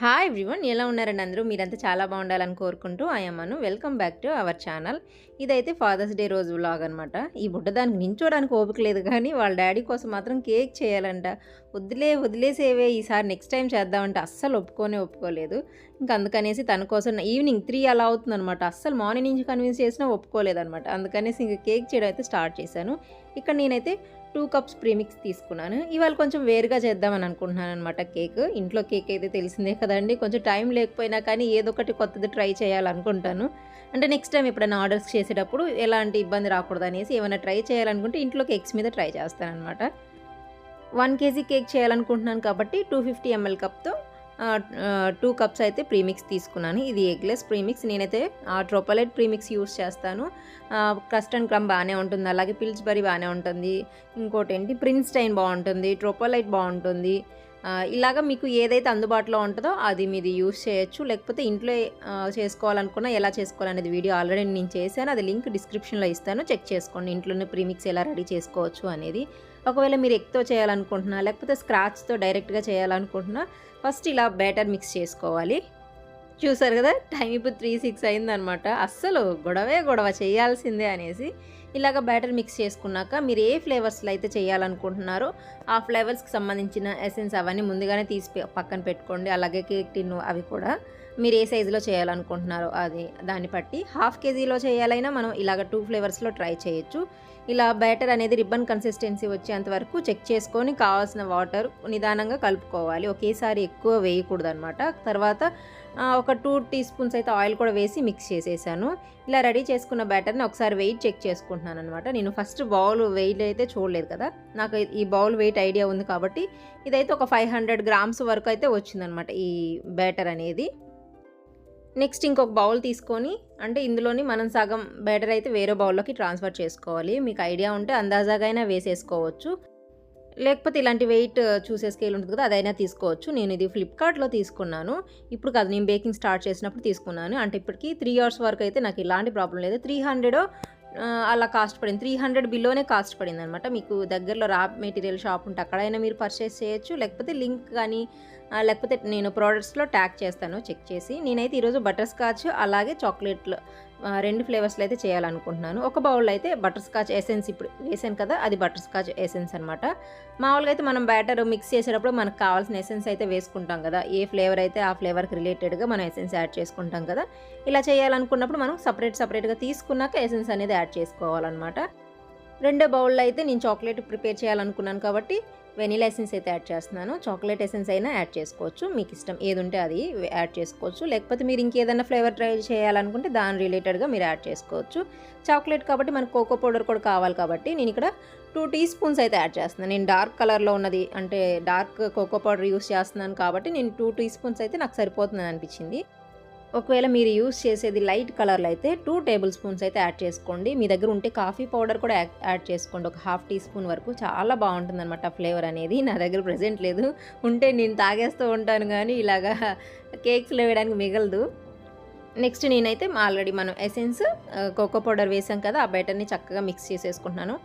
Hi everyone ఎలా ఉన్నారండి అందరూ? మీరంతా చాలా బాగుండాలని కోరుకుంటూ ఆయమ్మను welcome back to our channel. ఇదైతే ఫాదర్స్ డే రోజు వ్లాగ్ అనమాట ఈ బుడ్డ దానికి నించోడానికి ఓపిక లేదు కానీ వాళ్ళ డాడీ కోసం మాత్రం కేక్ చేయాలంట. వదిలే వదిలేసేవే ఈసారి నెక్స్ట్ టైం చేద్దామంటే అస్సలు ఒప్పుకోనే ఒప్పుకోలేదు. ఇంకా అందుకనేసి తన కోసం ఈవినింగ్ త్రీ అలా అవుతుంది అనమాట అస్సలు మార్నింగ్ నుంచి కన్విన్స్ చేసినా ఒప్పుకోలేదనమాట అందుకనేసి ఇంకా కేక్ చేయడం అయితే స్టార్ట్ చేశాను. ఇక్కడ నేనైతే టూ కప్స్ ప్రీమిక్స్ తీసుకున్నాను. ఇవాళ కొంచెం వేరుగా చేద్దామని అనుకుంటున్నాను అనమాట కేక్. ఇంట్లో కేక్ అయితే తెలిసిందే కదండి. కొంచెం టైం లేకపోయినా కానీ ఏదో ఒకటి కొత్తది ట్రై చేయాలనుకుంటాను. అంటే నెక్స్ట్ టైం ఎప్పుడైనా ఆర్డర్స్ చేసేటప్పుడు ఎలాంటి ఇబ్బంది రాకూడదు అనేసి ఏమైనా ట్రై చేయాలనుకుంటే ఇంట్లో కేక్స్ మీద ట్రై చేస్తాను అనమాట వన్ కేజీ కేక్ చేయాలనుకుంటున్నాను కాబట్టి టూ ఫిఫ్టీ ఎంఎల్ కప్తో టూ కప్స్ అయితే ప్రీమిక్స్ తీసుకున్నాను. ఇది ఎగ్లెస్ ప్రీమిక్స్ నేనైతే ట్రోపలైట్ ప్రీమిక్స్ యూస్ చేస్తాను. కస్టర్డ్ క్రమ్ బాగానే ఉంటుంది. అలాగే పిల్స్బరీ బాగానే ఉంటుంది. ఇంకోటి ఏంటి ప్రిన్స్టైన్ బాగుంటుంది. ట్రోపలైట్ బాగుంటుంది. ఇలాగ మీకు ఏదైతే అందుబాటులో ఉంటుందో అది మీది యూస్ చేయొచ్చు. లేకపోతే ఇంట్లో చేసుకోవాలనుకున్నా ఎలా చేసుకోవాలనేది వీడియో ఆల్రెడీ నేను చేశాను. అది లింక్ డిస్క్రిప్షన్లో ఇస్తాను. చెక్ చేసుకోండి. ఇంట్లోనే ప్రీమిక్స్ ఎలా రెడీ చేసుకోవచ్చు అనేది. ఒకవేళ మీరు ఎగ్తో చేయాలనుకుంటున్నా లేకపోతే స్క్రాచ్తో డైరెక్ట్గా చేయాలనుకుంటున్నా ఫస్ట్ ఇలా బ్యాటర్ మిక్స్ చేసుకోవాలి. చూసారు కదా టైం ఇప్పుడు త్రీ సిక్స్ అయిందనమాట. అస్సలు గొడవే గొడవ చేయాల్సిందే అనేసి ఇలాగ బ్యాటర్ మిక్స్ చేసుకున్నాక మీరు ఏ ఫ్లేవర్స్లో అయితే చేయాలనుకుంటున్నారో ఆ ఫ్లేవర్స్కి సంబంధించిన ఎసెన్స్ అవన్నీ ముందుగానే తీసి పక్కన పెట్టుకోండి. అలాగే కేక్ టిన్ అవి కూడా. మీరు ఏ సైజులో చేయాలనుకుంటున్నారో అది దాన్ని బట్టి హాఫ్ కేజీలో చేయాలైనా మనం ఇలాగ టూ ఫ్లేవర్స్లో ట్రై చేయొచ్చు. ఇలా బ్యాటర్ అనేది రిబ్బన్ కన్సిస్టెన్సీ వచ్చేంత వరకు చెక్ చేసుకొని కావాల్సిన వాటర్ నిదానంగా కలుపుకోవాలి. ఒకేసారి ఎక్కువ వేయకూడదు అనమాట తర్వాత ఒక టూ టీ స్పూన్స్ అయితే ఆయిల్ కూడా వేసి మిక్స్ చేసేసాను. ఇలా రెడీ చేసుకున్న బ్యాటర్ని ఒకసారి వెయిట్ చెక్ చేసుకుంటున్నాను అనమాట నేను ఫస్ట్ బౌల్ వెయిట్ అయితే చూడలేదు కదా. నాకు ఈ బౌల్ వెయిట్ ఐడియా ఉంది కాబట్టి ఇదైతే ఒక ఫైవ్ హండ్రెడ్ గ్రామ్స్ వరకు అయితే వచ్చిందనమాట ఈ బ్యాటర్ అనేది. నెక్స్ట్ ఇంకొక బౌల్ తీసుకొని అంటే ఇందులోని మనం సగం బ్యాటర్ అయితే వేరే బౌల్లోకి ట్రాన్స్ఫర్ చేసుకోవాలి. మీకు ఐడియా ఉంటే అందాజాగా అయినా వేసేసుకోవచ్చు. లేకపోతే ఇలాంటి వెయిట్ చూసే స్కేల్ ఉంటుంది కదా అదైనా తీసుకోవచ్చు. నేను ఇది ఫ్లిప్కార్ట్లో తీసుకున్నాను. ఇప్పుడు కాదు నేను బేకింగ్ స్టార్ట్ చేసినప్పుడు తీసుకున్నాను. అంటే ఇప్పటికి త్రీ అవర్స్ వరకు అయితే నాకు ఇలాంటి ప్రాబ్లం లేదు. త్రీ హండ్రెడ్ అలా కాస్ట్ పడింది. త్రీ హండ్రెడ్ బిలోనే కాస్ట్ పడింది అనమాట మీకు దగ్గరలో రా మెటీరియల్ షాప్ ఉంటే అక్కడైనా మీరు పర్చేస్ చేయొచ్చు. లేకపోతే లింక్ కానీ లేకపోతే నేను ప్రోడక్ట్స్లో ట్యాగ్ చేస్తాను చెక్ చేసి. నేనైతే ఈరోజు బటర్ స్కాచ్ అలాగే చాక్లెట్లు రెండు ఫ్లేవర్స్లో అయితే చేయాలనుకుంటున్నాను. ఒక బౌల్ అయితే బటర్ స్కాచ్ ఎసెన్స్ ఇప్పుడు వేసాను కదా అది బటర్ స్కాచ్ ఎసెన్స్ అనమాట మామూలుగా అయితే మనం బ్యాటర్ మిక్స్ చేసేటప్పుడు మనకు కావాల్సిన ఎసెన్స్ అయితే వేసుకుంటాం కదా. ఏ ఫ్లేవర్ అయితే ఆ ఫ్లేవర్కి రిలేటెడ్గా మనం ఎసెన్స్ యాడ్ చేసుకుంటాం కదా. ఇలా చేయాలనుకున్నప్పుడు మనం సపరేట్ సపరేట్గా తీసుకున్నాక ఎసెన్స్ అనేది యాడ్ చేసుకోవాలన్నమాట. రెండో బౌల్లో అయితే నేను చాక్లెట్ ప్రిపేర్ చేయాలనుకున్నాను కాబట్టి వెనీలా ఎసెన్స్ అయితే యాడ్ చేస్తున్నాను. చాక్లెట్ ఎసెన్స్ అయినా యాడ్ చేసుకోవచ్చు. మీకు ఇష్టం ఏది ఉంటే అది యాడ్ చేసుకోవచ్చు. లేకపోతే మీరు ఇంకేదైనా ఫ్లేవర్ ట్రై చేయాలనుకుంటే దాని రిలేటెడ్గా మీరు యాడ్ చేసుకోవచ్చు. చాక్లెట్ కాబట్టి మనకు కోకో పౌడర్ కూడా కావాలి కాబట్టి నేను ఇక్కడ టూ టీ స్పూన్స్ అయితే యాడ్ చేస్తున్నాను. నేను డార్క్ కలర్లో ఉన్నది అంటే డార్క్ కోకో పౌడర్ యూస్ చేస్తున్నాను కాబట్టి నేను టూ టీ స్పూన్స్ అయితే నాకు సరిపోతుందని అనిపించింది. ఒకవేళ మీరు యూస్ చేసేది లైట్ కలర్లో అయితే టూ టేబుల్ స్పూన్స్ అయితే యాడ్ చేసుకోండి. మీ దగ్గర ఉంటే కాఫీ పౌడర్ కూడా యాడ్- యాడ్ చేసుకోండి. ఒక హాఫ్ టీ స్పూన్ వరకు చాలా బాగుంటుంది అనమాట ఫ్లేవర్ అనేది. నా దగ్గర ప్రజెంట్ లేదు. ఉంటే నేను తాగేస్తూ ఉంటాను కానీ ఇలాగా కేక్స్లో వేయడానికి మిగలదు. నెక్స్ట్ నేనైతే ఆల్రెడీ మనం ఎసెన్స్ కోకో పౌడర్ వేసాం కదా ఆ బెటర్ని చక్కగా మిక్స్ చేసేసుకుంటున్నాను.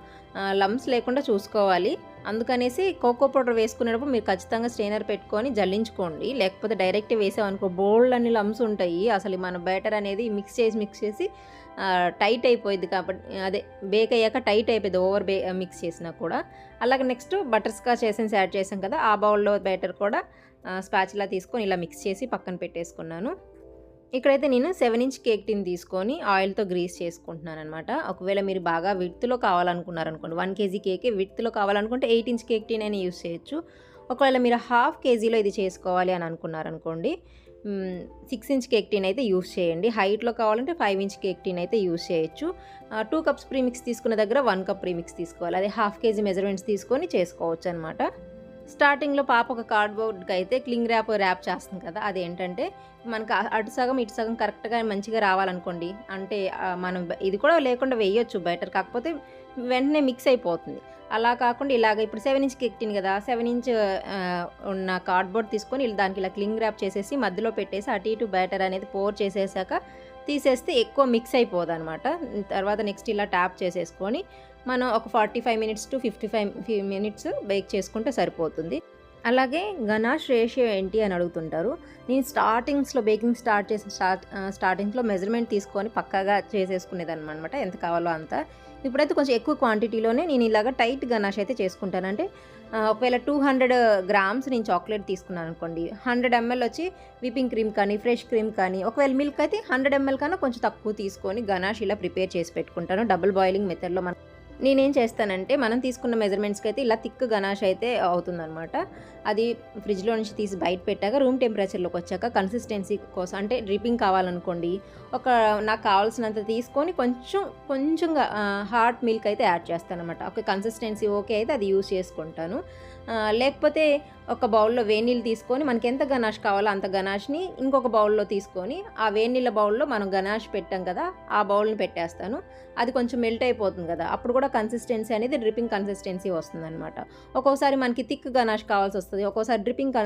లమ్స్ లేకుండా చూసుకోవాలి. అందుకనేసి కోకో పౌడర్ వేసుకునేటప్పుడు మీరు ఖచ్చితంగా స్ట్రైనర్ పెట్టుకొని జల్లించుకోండి. లేకపోతే డైరెక్ట్ వేసామనుకో బోల్డ్ అన్ని లమ్స్ ఉంటాయి. అసలు మన బ్యాటర్ అనేది మిక్స్ చేసి మిక్స్ చేసి టైట్ అయిపోయింది కాబట్టి అదే బేక్ అయ్యాక టైట్ అయిపోయింది ఓవర్ బే మిక్స్ చేసినా కూడా. అలాగే next butterscotch essence add చేసాం కదా ఆ బౌల్లో బ్యాటర్ కూడా స్పాచ్లా తీసుకొని ఇలా మిక్స్ చేసి పక్కన పెట్టేసుకున్నాను. ఇక్కడైతే నేను సెవెన్ ఇంచ్ కేక్ టిన్ తీసుకొని ఆయిల్తో గ్రీస్ చేసుకుంటున్నాను అనమాట ఒకవేళ మీరు బాగా విడ్త్లో కావాలనుకున్నారనుకోండి వన్ కేజీ కేకే విడ్త్లో కావాలనుకుంటే ఎయిట్ ఇంచ్ కేక్ టిన్ అయినా యూస్ చేయొచ్చు. ఒకవేళ మీరు హాఫ్ కేజీలో ఇది చేసుకోవాలి అని అనుకున్నారనుకోండి సిక్స్ ఇంచ్ కేక్ టిన్ అయితే యూస్ చేయండి. హైట్లో కావాలంటే ఫైవ్ ఇంచ్ కేక్ టిన్ అయితే యూస్ చేయొచ్చు. టూ కప్స్ ప్రీమిక్స్ తీసుకున్న దగ్గర వన్ కప్ ప్రీమిక్స్ తీసుకోవాలి. అదే హాఫ్ కేజీ మెజర్మెంట్స్ తీసుకొని చేసుకోవచ్చు అనమాట స్టార్టింగ్లో పాప ఒక కార్డ్బోర్డ్కి అయితే క్లింగ్ ర్యాప్ ర్యాప్ చేస్తుంది కదా. అదేంటంటే మనకు అటు సగం ఇటు సగం కరెక్ట్గా మంచిగా రావాలనుకోండి అంటే మనం ఇది కూడా లేకుండా వేయొచ్చు బెటర్ కాకపోతే వెంటనే మిక్స్ అయిపోతుంది. అలా కాకుండా ఇలాగ ఇప్పుడు సెవెన్ ఇంచ్ కెక్టిన్ కదా సెవెన్ ఇంచ్ ఉన్న కార్డ్బోర్డ్ తీసుకొని ఇలా దానికి ఇలా క్లింగ్ ర్యాప్ చేసేసి మధ్యలో పెట్టేసి అటు ఇటు బ్యాటర్ అనేది పోర్ చేసేసాక తీసేస్తే ఎక్కువ మిక్స్ అయిపోదు అనమాట తర్వాత నెక్స్ట్ ఇలా ట్యాప్ చేసేసుకొని మనం ఒక forty five minutes to fifty five minutes bake చేసుకుంటే సరిపోతుంది. అలాగే గణాష్ రేషియో ఏంటి అని అడుగుతుంటారు. నేను స్టార్టింగ్స్లో బేకింగ్ స్టార్ట్ చేసిన స్టార్ట్ స్టార్టింగ్స్లో మెజర్మెంట్ తీసుకొని పక్కాగా చేసేసుకునేదాన్ని అనమాట ఎంత కావాలో అంత. ఇప్పుడైతే కొంచెం ఎక్కువ క్వాంటిటీలోనే నేను ఇలాగ టైట్ గణాష్ అయితే చేసుకుంటాను. అంటే ఒకవేళ టూ హండ్రెడ్ గ్రామ్స్ నేను చాక్లెట్ తీసుకున్నాను అనుకోండి హండ్రెడ్ ఎంఎల్ వచ్చి విపింగ్ క్రీమ్ కానీ ఫ్రెష్ క్రీమ్ కానీ ఒకవేళ మిల్క్ అయితే హండ్రెడ్ ఎంఎల్ కన్నా కొంచెం తక్కువ తీసుకొని గణాష్ ఇలా ప్రిపేర్ చేసి పెట్టుకుంటాను. డబుల్ బాయిలింగ్ మెథడ్లో మనం నేనేం చేస్తానంటే మనం తీసుకున్న మెజర్మెంట్స్కి అయితే ఇలా థిక్ గనాష్ అయితే అవుతుందనమాట అది ఫ్రిడ్జ్లో నుంచి తీసి బయట పెట్టాక రూమ్ టెంపరేచర్లోకి వచ్చాక కన్సిస్టెన్సీ కోసం అంటే డ్రిప్పింగ్ కావాలనుకోండి ఒక నాకు కావాల్సినంత తీసుకొని కొంచెం కొంచెంగా హాట్ మిల్క్ అయితే యాడ్ చేస్తాను అనమాట ఒక కన్సిస్టెన్సీ ఓకే అయితే అది యూస్ చేసుకుంటాను. లేకపోతే ఒక బౌల్లో వేడి నీళ్ళు తీసుకొని మనకి ఎంత గనాష్ కావాలో అంత గనాష్ని ఇంకొక బౌల్లో తీసుకొని ఆ వేడి నీళ్ళ బౌల్లో మనం గనాష్ పెట్టాం కదా ఆ బౌల్ని పెట్టేస్తాను. అది కొంచెం మెల్ట్ అయిపోతుంది కదా అప్పుడు కూడా కన్సిస్టెన్సీ అనేది డ్రిప్పింగ్ కన్సిస్టెన్సీ వస్తుందన్నమాట. ఒక్కోసారి మనకి థిక్ గనాష్ కావాల్సి వస్తుంది ఒక్కోసారి డ్రిప్పింగ్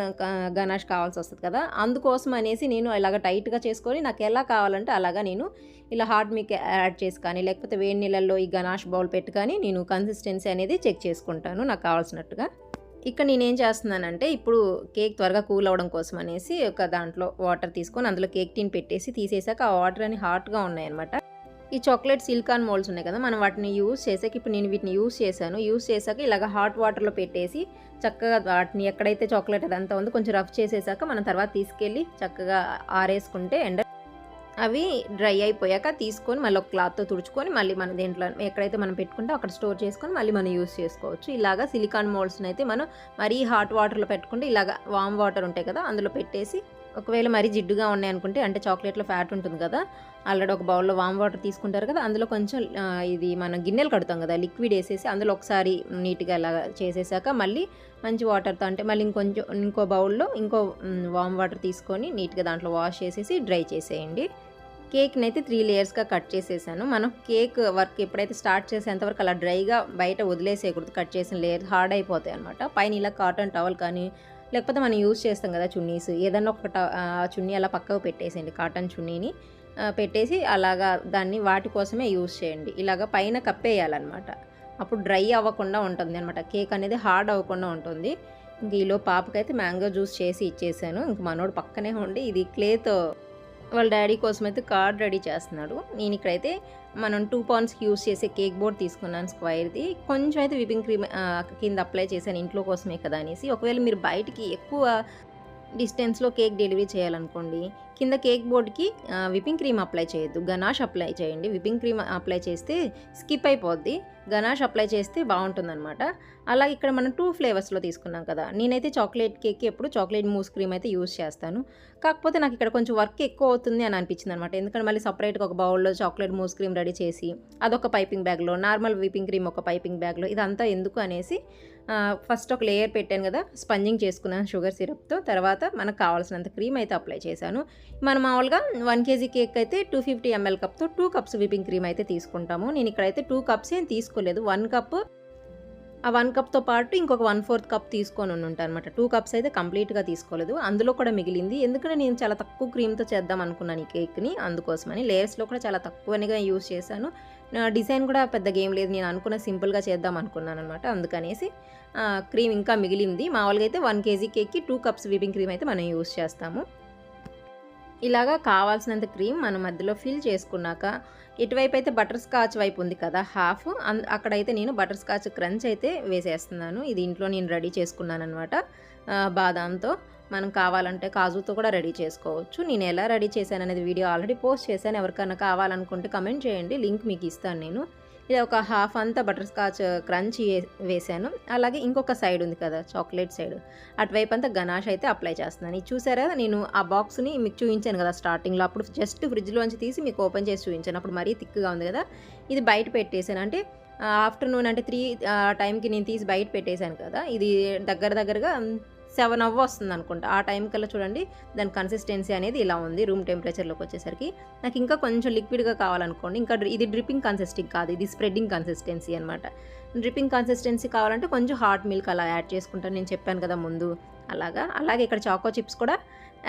గనాష్ కావాల్సి వస్తుంది కదా. అందుకోసం అనేసి నేను ఇలాగ టైట్గా చేసుకొని నాకు ఎలా కావాలంటే అలాగా నేను ఇలా హార్డ్ మీకు యాడ్ చేసి కానీ లేకపోతే వేడి నీళ్ళల్లో ఈ గనాష్ బౌల్ పెట్టి కానీ నేను కన్సిస్టెన్సీ అనేది చెక్ చేసుకుంటాను నాకు కావాల్సినట్టుగా. ఇక్కడ నేనేం చేస్తున్నానంటే ఇప్పుడు కేక్ త్వరగా కూల్ అవ్వడం కోసం అనేసి ఒక దాంట్లో వాటర్ తీసుకొని అందులో కేక్ టీన్ పెట్టేసి తీసేసాక ఆ వాటర్ అని హాట్గా ఉన్నాయన్నమాట. ఈ చాక్లెట్ సిలికాన్ మోల్డ్స్ ఉన్నాయి కదా మనం వాటిని యూస్ చేసాక ఇప్పుడు నేను వీటిని యూస్ చేశాను. యూస్ చేశాక ఇలాగ హాట్ వాటర్లో పెట్టేసి చక్కగా వాటిని ఎక్కడైతే చాక్లెట్ అదంతా ఉందో కొంచెం రఫ్ చేసేసాక మనం తర్వాత తీసుకెళ్ళి చక్కగా ఆరేసుకుంటే ఎండ అవి డ్రై అయిపోయాక తీసుకొని మళ్ళీ ఒక క్లాత్తో తుడుచుకొని మళ్ళీ మన దేంట్లో ఎక్కడైతే మనం పెట్టుకుంటే అక్కడ స్టోర్ చేసుకొని మళ్ళీ మనం యూస్ చేసుకోవచ్చు. ఇలాగా సిలికాన్ మోల్డ్స్ని అయితే మనం మరీ హాట్ వాటర్లో పెట్టుకుంటే ఇలాగ వామ్ వాటర్ ఉంటాయి కదా అందులో పెట్టేసి ఒకవేళ మరీ జిడ్డుగా ఉన్నాయి అనుకుంటే అంటే చాక్లెట్లో ఫ్యాట్ ఉంటుంది కదా ఆల్రెడీ ఒక బౌల్లో వామ్ వాటర్ తీసుకుంటారు కదా అందులో కొంచెం ఇది మనం గిన్నెలు కడతాం కదా లిక్విడ్ వేసేసి అందులో ఒకసారి నీట్గా ఇలా చేసేసాక మళ్ళీ మంచి వాటర్తో అంటే మళ్ళీ ఇంకొంచెం ఇంకో బౌల్లో ఇంకో వామ్ వాటర్ తీసుకొని నీట్గా దాంట్లో వాష్ చేసేసి డ్రై చేసేయండి. కేక్ని అయితే త్రీ లేయర్స్గా కట్ చేసేసాను. మనం కేక్ వర్క్ ఎప్పుడైతే స్టార్ట్ చేసేంతవరకు అలా డ్రైగా బయట వదిలేసేయకూడదు కట్ చేసిన లేయర్ హార్డ్ అయిపోతాయి అనమాట పైన ఇలా కాటన్ టవల్ కానీ లేకపోతే మనం యూజ్ చేస్తాం కదా చున్నీస్. ఏదన్నా ఒక ఆ, చున్నీ అలా పక్కకు పెట్టేసేయండి కాటన్ చున్నీని. పెట్టేసి అలాగా దాన్ని వాటి కోసమే యూజ్ చేయండి. ఇలాగ పైన కప్పేయాలన్నమాట. అప్పుడు డ్రై అవ్వకుండా ఉంటుంది అనమాట కేక్ అనేది హార్డ్ అవ్వకుండా ఉంటుంది. ఇంక ఈలో పాపకైతే మ్యాంగో జ్యూస్ చేసి ఇచ్చేసాను. ఇంక మనోడు పక్కనే ఉండి ఇది క్లేతో వాళ్ళ డాడీ కోసం అయితే కార్డ్ రెడీ చేస్తున్నాడు. నేను ఇక్కడైతే మనం టూ పౌండ్స్కి యూస్ చేసే కేక్ బోర్డ్ తీసుకున్నాను స్క్వైర్ది కొంచెం అయితే విపింగ్ క్రీమ్ కింద అప్లై చేశాను ఇంట్లో కోసమే కదా అనేసి. ఒకవేళ మీరు బయటికి ఎక్కువ డిస్టెన్స్లో కేక్ డెలివరీ చేయాలనుకోండి కింద కేక్ బోర్డ్కి విపింగ్ క్రీమ్ అప్లై చేయొద్దు. గనాష్ అప్లై చేయండి. విపింగ్ క్రీమ్ అప్లై చేస్తే స్కిప్ అయిపోద్ది. గనాష్ అప్లై చేస్తే బాగుంటుందన్నమాట. అలాగే ఇక్కడ మనం టూ ఫ్లేవర్స్లో తీసుకున్నాం కదా నేనైతే చాక్లెట్ కేక్కి ఎప్పుడు చాక్లెట్ మూస్ క్రీమ్ అయితే యూస్ చేస్తాను. కాకపోతే నాకు ఇక్కడ కొంచెం వర్క్ ఎక్కువ అవుతుంది అని అనిపించింది అనమాట ఎందుకంటే మళ్ళీ సపరేట్గా ఒక బౌల్లో చాక్లెట్ మూస్ క్రీమ్ రెడీ చేసి అదొక పైపింగ్ బ్యాగ్లో నార్మల్ విపింగ్ క్రీమ్ ఒక పైపింగ్ బ్యాగ్లో ఇదంతా ఎందుకు అనేసి ఫస్ట్ ఒక లేయర్ పెట్టాను కదా స్పంజింగ్ చేసుకున్నాను షుగర్ సిరప్తో తర్వాత మనకు కావాల్సినంత క్రీమ్ అయితే అప్లై చేశాను. మనం మామూలుగా వన్ కేజీ కేక్ అయితే టూ ఫిఫ్టీ ఎంఎల్ కప్తో టూ కప్స్ విపింగ్ క్రీమ్ అయితే తీసుకుంటాము. నేను ఇక్కడైతే టూ కప్స్ ఏం తీసుకోలేదు. వన్ కప్ ఆ వన్ కప్తో పాటు ఇంకొక వన్ ఫోర్త్ కప్ తీసుకొని ఉంటాను అనమాట టూ కప్స్ అయితే కంప్లీట్గా తీసుకోలేదు. అందులో కూడా మిగిలింది. ఎందుకంటే నేను చాలా తక్కువ క్రీమ్తో చేద్దాం అనుకున్నాను ఈ కేక్ని అందుకోసమని లేయర్స్లో కూడా చాలా తక్కువనిగా యూస్ చేశాను. డిజైన్ కూడా పెద్దగా ఏం లేదు. నేను అనుకున్న సింపుల్గా చేద్దాం అనుకున్నాను అనమాట అందుకనేసి క్రీమ్ ఇంకా మిగిలింది. మామూలుగా అయితే వన్ కేజీ కేక్కి టూ కప్స్ విపింగ్ క్రీమ్ అయితే మనం యూస్ చేస్తాము. ఇలాగా కావాల్సినంత క్రీమ్ మనం మధ్యలో ఫిల్ చేసుకున్నాక ఇటువైపు అయితే బటర్ స్కాచ్ వైపు ఉంది కదా హాఫ్. అన్- అక్కడైతే నేను బటర్ స్కాచ్ క్రంచ్ అయితే వేసేస్తున్నాను. ఇది ఇంట్లో నేను రెడీ చేసుకున్నాను అనమాట బాదాంతో. మనం కావాలంటే కాజుతో కూడా రెడీ చేసుకోవచ్చు. నేను ఎలా రెడీ చేశాను అనేది వీడియో ఆల్రెడీ పోస్ట్ చేశాను. ఎవరికైనా కావాలనుకుంటే కమెంట్ చేయండి. లింక్ మీకు ఇస్తాను నేను. ఇది ఒక హాఫ్ అంతా బటర్ స్కాచ్ క్రంచ్ వేసాను అలాగే ఇంకొక సైడ్ ఉంది కదా చాక్లెట్ సైడ్. అటువైపు అంతా గనాష్ అయితే అప్లై చేస్తున్నాను. ఇది చూసారా? నేను ఆ బాక్స్ని మీకు చూపించాను కదా స్టార్టింగ్లో. అప్పుడు జస్ట్ ఫ్రిడ్జ్లోంచి తీసి మీకు ఓపెన్ చేసి చూపించాను. అప్పుడు మరీ థిక్గా ఉంది కదా. ఇది బయట పెట్టేశాను. అంటే ఆఫ్టర్నూన్ అంటే త్రీ టైంకి నేను తీసి బయట పెట్టేశాను కదా. ఇది దగ్గర దగ్గరగా సెవెన్ అవ్వ వస్తుంది అనుకుంటా ఆ టైం కల్లా చూడండి దాని కన్సిస్టెన్సీ అనేది ఇలా ఉంది రూమ్ టెంపరేచర్లోకి వచ్చేసరికి. నాకు ఇంకా కొంచెం లిక్విడ్గా కావాలనుకోండి ఇంకా ఇది డ్రిప్పింగ్ కన్సిస్టింగ్ కాదు ఇది స్ప్రెడ్డింగ్ కన్సిస్టెన్సీ అనమాట డ్రిప్పింగ్ కన్సిస్టెన్సీ కావాలంటే కొంచెం హాట్ మిల్క్ అలా యాడ్ చేసుకుంటాను. నేను చెప్పాను కదా ముందు. అలాగా అలాగే ఇక్కడ చాకో చిప్స్ కూడా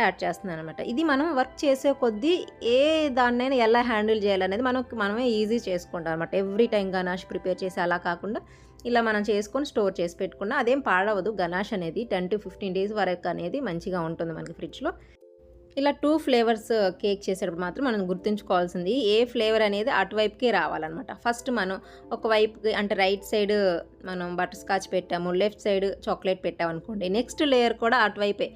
యాడ్ చేస్తున్నాను అనమాట ఇది మనం వర్క్ చేసే కొద్దీ ఏ దాన్నైనా ఎలా హ్యాండిల్ చేయాలనేది మనం మనమే ఈజీ చేసుకుంటాం అనమాట ఎవ్రీ టైం గనాష్ ప్రిపేర్ చేసి అలా కాకుండా ఇలా మనం చేసుకొని స్టోర్ చేసి పెట్టుకున్నా అదేం పాడవదు. గనాష్ అనేది టెన్ టు ఫిఫ్టీన్ డేస్ వరకు అనేది మంచిగా ఉంటుంది మనకి ఫ్రిడ్జ్లో. ఇలా టూ ఫ్లేవర్స్ కేక్ చేసేటప్పుడు మాత్రం మనం గుర్తుంచుకోవాల్సింది ఏ ఫ్లేవర్ అనేది అటువైపుకే రావాలన్నమాట. ఫస్ట్ మనం ఒక వైపుకి అంటే రైట్ సైడ్ మనం బటర్ స్కాచ్ పెట్టాము లెఫ్ట్ సైడ్ చాక్లెట్ పెట్టాము అనుకోండి నెక్స్ట్ లేయర్ కూడా అటువైపే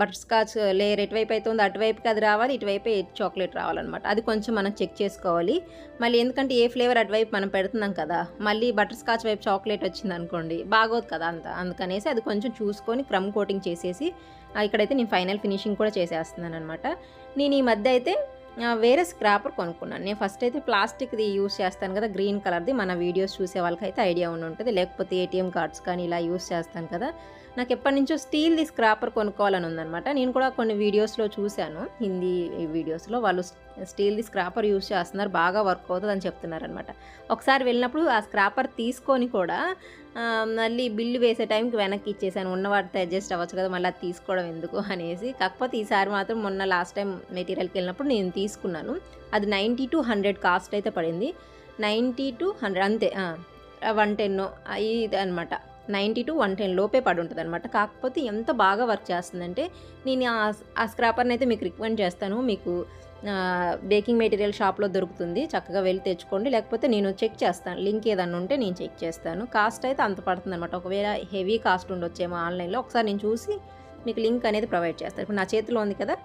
బటర్ స్కాచ్ లేయర్ ఎటువైపు అయితే ఉందో అటువైపుకి అది రావాలి ఇటువైపే చాక్లెట్ రావాలన్నమాట. అది కొంచెం మనం చెక్ చేసుకోవాలి. మళ్ళీ ఎందుకంటే ఏ ఫ్లేవర్ అటువైపు మనం పెడుతున్నాం కదా మళ్ళీ బటర్ స్కాచ్ వైపు చాక్లెట్ వచ్చింది అనుకోండి బాగోదు కదా అంత. అందుకనేసి అది కొంచెం చూసుకొని క్రమ్ కోటింగ్ చేసేసి ఇక్కడైతే నేను ఫైనల్ ఫినిషింగ్ కూడా చేసేస్తున్నాను అనమాట నేను ఈ మధ్య అయితే వేరే స్క్రాపర్ కొనుక్కున్నాను. నేను ఫస్ట్ అయితే ప్లాస్టిక్ది యూస్ చేస్తాను కదా గ్రీన్ కలర్ది. మన వీడియోస్ చూసే వాళ్ళకైతే ఐడియా ఉండి ఉంటుంది. లేకపోతే ఏటీఎం కార్డ్స్ కానీ ఇలా యూస్ చేస్తాను కదా. నాకు ఎప్పటి నుంచో స్టీల్ది స్క్రాపర్ కొనుక్కోవాలని ఉందన్నమాట నేను కూడా కొన్ని వీడియోస్లో చూశాను. హిందీ వీడియోస్లో వాళ్ళు స్టీల్ది స్క్రాపర్ యూజ్ చేస్తున్నారు బాగా వర్క్ అవుతుంది అని చెప్తున్నారు అనమాట ఒకసారి వెళ్ళినప్పుడు ఆ స్క్రాపర్ తీసుకొని కూడా మళ్ళీ బిల్లు వేసే టైంకి వెనక్కి ఇచ్చేసాను. ఉన్న వాటితో అడ్జస్ట్ అవ్వచ్చు కదా మళ్ళీ అది తీసుకోవడం ఎందుకు అనేసి. కాకపోతే ఈసారి మాత్రం మొన్న లాస్ట్ టైం మెటీరియల్కి వెళ్ళినప్పుడు నేను తీసుకున్నాను. అది నైంటీ టు హండ్రెడ్ కాస్ట్ అయితే పడింది. నైంటీ టు హండ్రెడ్ అంతే వన్ టెన్ ఇది అనమాట నైంటీ టు వన్ టెన్ లోపే పడి ఉంటుంది అనమాట కాకపోతే ఎంత బాగా వర్క్ చేస్తుందంటే నేను ఆ ఆ స్క్రాపర్ని అయితే మీకు రికమెండ్ చేస్తాను. మీకు బేకింగ్ మెటీరియల్ షాప్లో దొరుకుతుంది. చక్కగా వెళ్ళి తెచ్చుకోండి. లేకపోతే నేను చెక్ చేస్తాను. లింక్ ఏదన్నా ఉంటే నేను చెక్ చేస్తాను. కాస్ట్ అయితే అంత పడుతుంది అనమాట ఒకవేళ హెవీ కాస్ట్ ఉండొచ్చేమో ఆన్లైన్లో. ఒకసారి నేను చూసి మీకు లింక్ అనేది ప్రొవైడ్ చేస్తాను. ఇప్పుడు నా చేతిలో ఉంది కదా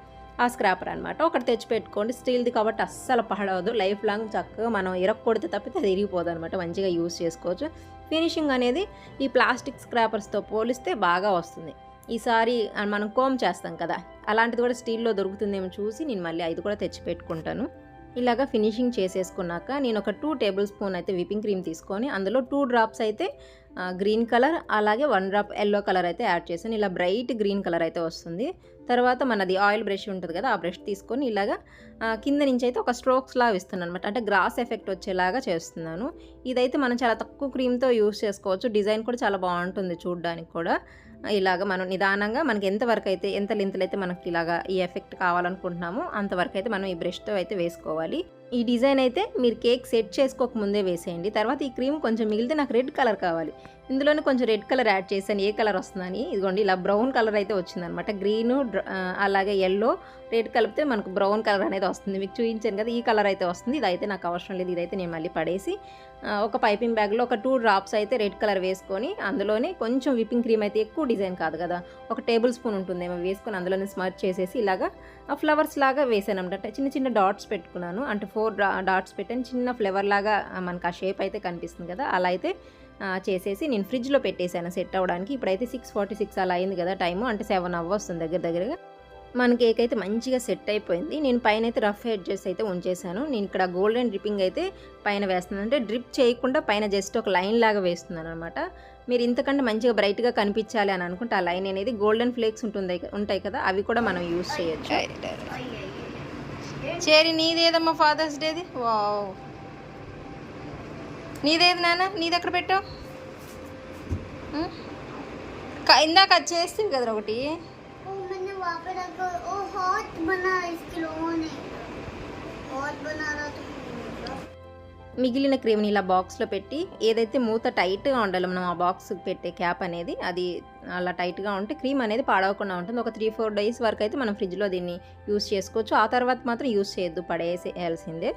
ఆ స్క్రాపర్ అనమాట ఒకటి తెచ్చి పెట్టుకోండి స్టీల్ది కాబట్టి అస్సలు పడవదు. లైఫ్ లాంగ్ చక్కగా మనం ఇరక్కొడితే తప్పితే అది ఇరిగిపోదు అనమాట మంచిగా యూస్ చేసుకోవచ్చు. ఫినిషింగ్ అనేది ఈ ప్లాస్టిక్ స్క్రాపర్స్తో పోలిస్తే బాగా వస్తుంది. ఈసారి మనం కోమ్ చేస్తాం కదా. అలాంటిది కూడా స్టీల్లో దొరుకుతుందేమో చూసి నేను మళ్ళీ అది కూడా తెచ్చి పెట్టుకుంటాను ఇలాగా ఫినిషింగ్ చేసేసుకున్నాక నేను ఒక టూ టేబుల్ స్పూన్ అయితే విపింగ్ క్రీమ్ తీసుకొని అందులో టూ డ్రాప్స్ అయితే గ్రీన్ కలర్ అలాగే వన్ డ్రాప్ ఎల్లో కలర్ అయితే యాడ్ చేశాను. ఇలా బ్రైట్ గ్రీన్ కలర్ అయితే వస్తుంది. తర్వాత మనది ఆయిల్ బ్రష్ ఉంటుంది కదా ఆ బ్రష్ తీసుకొని ఇలాగా కింద నుంచి అయితే ఒక స్ట్రోక్స్ లాగా ఇస్తున్నాను అనమాట అంటే గ్రాస్ ఎఫెక్ట్ వచ్చేలాగా చేస్తున్నాను. ఇదైతే మనం చాలా తక్కువ క్రీమ్తో యూస్ చేసుకోవచ్చు. డిజైన్ కూడా చాలా బాగుంటుంది చూడడానికి కూడా. ఇలాగ మనం నిదానంగా మనకి ఎంతవరకు అయితే ఎంత లెంత్లు అయితే మనకి ఇలాగ ఈ ఎఫెక్ట్ కావాలనుకుంటున్నామో అంతవరకు అయితే మనం ఈ బ్రష్తో అయితే వేసుకోవాలి. ఈ డిజైన్ అయితే మీరు కేక్ సెట్ చేసుకోక ముందే వేసేయండి. తర్వాత ఈ క్రీమ్ కొంచెం మిగిలితే నాకు రెడ్ కలర్ కావాలి. ఇందులోనే కొంచెం రెడ్ కలర్ యాడ్ చేశాను. ఏ కలర్ వస్తుందని? ఇదిగోండి ఇలా బ్రౌన్ కలర్ అయితే వచ్చిందనమాట. గ్రీన్ అలాగే ఎల్లో రెడ్ కలిపితే మనకు బ్రౌన్ కలర్ అనేది వస్తుంది. మీకు చూపించాను కదా ఈ కలర్ అయితే వస్తుంది. ఇదైతే నాకు అవసరం లేదు. ఇదైతే నేను మళ్ళీ పడేసి ఒక పైపింగ్ బ్యాగ్లో ఒక టూ డ్రాప్స్ అయితే రెడ్ కలర్ వేసుకొని అందులోనే కొంచెం విప్పింగ్ క్రీమ్ అయితే ఎక్కువ డిజైన్ కాదు కదా. ఒక టేబుల్ స్పూన్ ఉంటుందేమో వేసుకొని అందులోనే స్మర్చ్ చేసేసి ఇలాగా ఫ్లవర్స్ లాగా వేసాను అనమాట చిన్న చిన్న డాట్స్ పెట్టుకున్నాను. అంటే ఫోర్ ఫోర్ డాట్స్ పెట్టాను చిన్న ఫ్లేవర్ లాగా మనకు ఆ షేప్ అయితే కనిపిస్తుంది కదా. అలా అయితే చేసేసి నేను ఫ్రిడ్జ్లో పెట్టేశాను సెట్ అవ్వడానికి. ఇప్పుడైతే సిక్స్ ఫార్టీ సిక్స్ అలా అయింది కదా టైము. అంటే సెవెన్ అవ్వస్తుంది దగ్గర దగ్గరగా. మన కేక్ అయితే మంచిగా సెట్ అయిపోయింది. నేను పైన అయితే రఫ్ ఎడ్జెస్ అయితే ఉంచేసాను. నేను ఇక్కడ గోల్డెన్ డ్రిప్పింగ్ అయితే పైన వేస్తున్నాను. అంటే డ్రిప్ చేయకుండా పైన జస్ట్ ఒక లైన్ లాగా వేస్తున్నాను అనమాట మీరు ఇంతకంటే మంచిగా బ్రైట్గా కనిపించాలి అని అనుకుంటే ఆ లైన్ అనేది గోల్డెన్ ఫ్లేక్స్ ఉంటుంది ఉంటాయి కదా అవి కూడా మనం యూస్ చేయొచ్చు. చేరి నీదేదమ్మా ఫాదర్స్ డేది వావ్ నీదేది నాన్న నీది ఎక్కడ పెట్టావు ఉం? క- ఇందాక అది చేస్తుంది కదా ఒకటి ओ मैंने वहाँ पे रखा ओ हॉट बना इसके लोगों ने हॉट बना रहा था మిగిలిన క్రీమ్ని ఇలా బాక్స్లో పెట్టి ఏదైతే మూత టైట్గా ఉండాలి మనం ఆ బాక్స్ పెట్టే క్యాప్ అనేది అది అలా టైట్గా ఉంటే క్రీమ్ అనేది పాడవకుండా ఉంటుంది. ఒక త్రీ ఫోర్ డేస్ వరకు అయితే మనం ఫ్రిడ్జ్లో దీన్ని యూస్ చేసుకోవచ్చు. ఆ తర్వాత మాత్రం యూస్ చేయొద్దు పడేసేయాల్సిందే.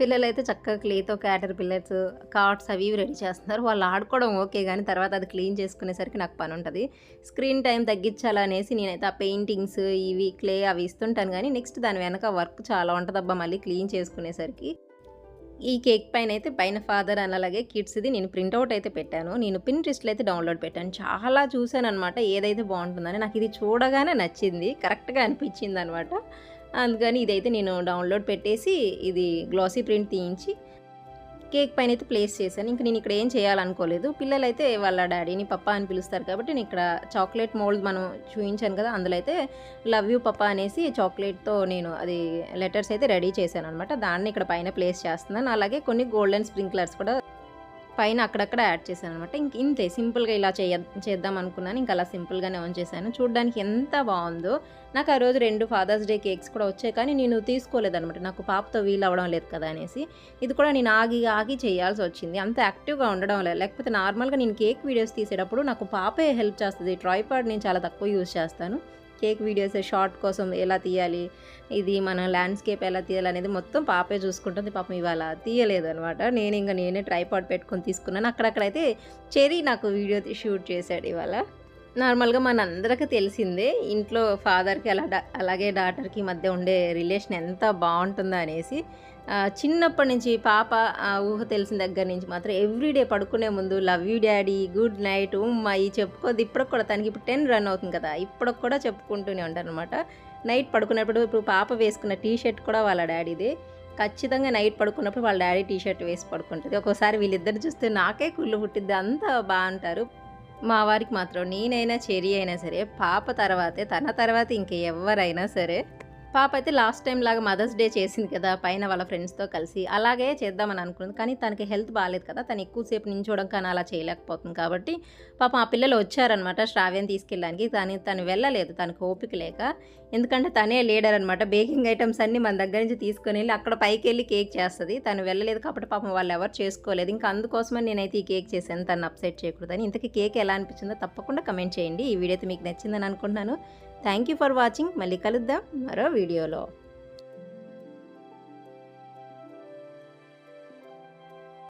పిల్లలు అయితే చక్కగా క్లేతో క్యాటర్ పిల్లర్స్ కార్డ్స్ అవి ఇవి రెడీ చేస్తున్నారు. వాళ్ళు ఆడుకోవడం ఓకే కానీ తర్వాత అది క్లీన్ చేసుకునేసరికి నాకు పని ఉంటుంది. స్క్రీన్ టైం తగ్గించాలనేసి నేనైతే ఆ పెయింటింగ్స్ ఇవి క్లే అవి ఇస్తుంటాను కానీ నెక్స్ట్ దాని వెనక వర్క్ చాలా ఉంటుందబ్బా మళ్ళీ క్లీన్ చేసుకునేసరికి. ఈ కేక్ పైన అయితే పైన ఫాదర్ అని అలాగే కిడ్స్ది నేను ప్రింట్అవుట్ అయితే పెట్టాను. నేను పిన్ లిస్ట్లో అయితే డౌన్లోడ్ పెట్టాను. చాలా చూశాను అనమాట ఏదైతే బాగుంటుందని. నాకు ఇది చూడగానే నచ్చింది. కరెక్ట్గా అనిపించింది అనమాట అందుకని ఇదైతే నేను డౌన్లోడ్ పెట్టేసి ఇది గ్లాసీ ప్రింట్ తీయించి కేక్ పైన అయితే ప్లేస్ చేశాను. ఇంక నేను ఇక్కడ ఏం చేయాలనుకోలేదు. పిల్లలైతే వాళ్ళ డాడీని పప్పా అని పిలుస్తారు కాబట్టి నేను ఇక్కడ చాక్లెట్ మోల్డ్ మనం చూపించాను కదా అందులో అయితే లవ్ యూ పప్పా అనేసి చాక్లెట్తో నేను అది లెటర్స్ అయితే రెడీ చేశాను అనమాట దాన్ని ఇక్కడ పైన ప్లేస్ చేస్తున్నాను. అలాగే కొన్ని గోల్డెన్ స్ప్రింక్లర్స్ కూడా పైన అక్కడక్కడ యాడ్ చేశాను అనమాట ఇంక ఇంతే సింపుల్గా ఇలా చేయ చేద్దాం అనుకున్నాను. ఇంకా అలా సింపుల్గానే ఆన్ చేశాను. చూడడానికి ఎంత బాగుందో. నాకు ఆ రోజు రెండు ఫాదర్స్ డే కేక్స్ కూడా వచ్చాయి కానీ నేను తీసుకోలేదనమాట నాకు పాపతో వీలు అవ్వడం లేదు కదా అనేసి. ఇది కూడా నేను ఆగి ఆగి చేయాల్సి వచ్చింది. అంత యాక్టివ్గా ఉండడం లేదు లేకపోతే నార్మల్గా నేను కేక్ వీడియోస్ తీసేటప్పుడు నాకు పాపే హెల్ప్ చేస్తుంది. ట్రైపాడ్ నేను చాలా తక్కువ యూజ్ చేస్తాను. కేక్ వీడియోస్ షార్ట్ కోసం ఎలా తీయాలి ఇది మన ల్యాండ్స్కేప్ ఎలా తీయాలి అనేది మొత్తం పాపే చూసుకుంటుంది. పాపం ఇవాళ తీయలేదు అనమాట నేను ఇంకా నేనే ట్రైపాడ్ పెట్టుకొని తీసుకున్నాను. అక్కడక్కడైతే చెరీ నాకు వీడియో షూట్ చేశాడు ఇవాళ. నార్మల్గా మనందరికీ తెలిసిందే ఇంట్లో ఫాదర్కి అలా అలాగే డాటర్కి మధ్య ఉండే రిలేషన్ ఎంత బాగుంటుందో అనేసి. చిన్నప్పటి నుంచి పాప ఊహ తెలిసిన దగ్గర నుంచి మాత్రం ఎవ్రీడే పడుకునే ముందు love you daddy good night ఉమ్మాయి ఈ చెప్పుకోద్ది ఇప్పటికి కూడా తనకి ఇప్పుడు టెన్ రన్ అవుతుంది కదా. ఇప్పటికి కూడా చెప్పుకుంటూనే ఉంటారు అనమాట నైట్ పడుకున్నప్పుడు ఇప్పుడు పాప వేసుకున్న టీ షర్ట్ కూడా వాళ్ళ డాడీదే. ఖచ్చితంగా నైట్ పడుకున్నప్పుడు వాళ్ళ డాడీ టీ షర్ట్ వేసి పడుకుంటుంది. ఒక్కోసారి వీళ్ళిద్దరు చూస్తే నాకే కుళ్ళు పుట్టిద్ది అంతా బాగుంటారు మా వారికి మాత్రం నేనైనా చెరి అయినా సరే పాప తర్వాతే తన తర్వాత ఇంకెవరైనా సరే పాప అయితే లాస్ట్ టైం లాగా మదర్స్ డే చేసింది కదా పైన వాళ్ళ ఫ్రెండ్స్తో కలిసి. అలాగే చేద్దామని అనుకుంది. కానీ తనకి హెల్త్ బాగాలేదు కదా తను ఎక్కువసేపు నించోవడం కానీ అలా చేయలేకపోతుంది కాబట్టి పాపం ఆ పిల్లలు వచ్చారనమాట శ్రావ్యం తీసుకెళ్ళడానికి. తను తను వెళ్ళలేదు తనకు ఓపిక లేక. ఎందుకంటే తనే లీడర్ అనమాట బేకింగ్ ఐటమ్స్ అన్నీ మన దగ్గర నుంచి తీసుకొని వెళ్ళి అక్కడ పైకి వెళ్ళి కేక్ చేస్తుంది. తను వెళ్ళలేదు కాబట్టి పాపం వాళ్ళు ఎవరు చేసుకోలేదు. ఇంకా అందుకోసమే నేనైతే ఈ కేక్ చేశాను. తను అప్సెట్ చేయకూడదని. ఇంతకీ కేక్ ఎలా అనిపించిందో తప్పకుండా కమెంట్ చేయండి. ఈ వీడియో అయితే మీకు నచ్చిందని అనుకుంటున్నాను. థ్యాంక్ యూ ఫర్ వాచింగ్ మళ్ళీ కలుద్దాం మరో వీడియోలో.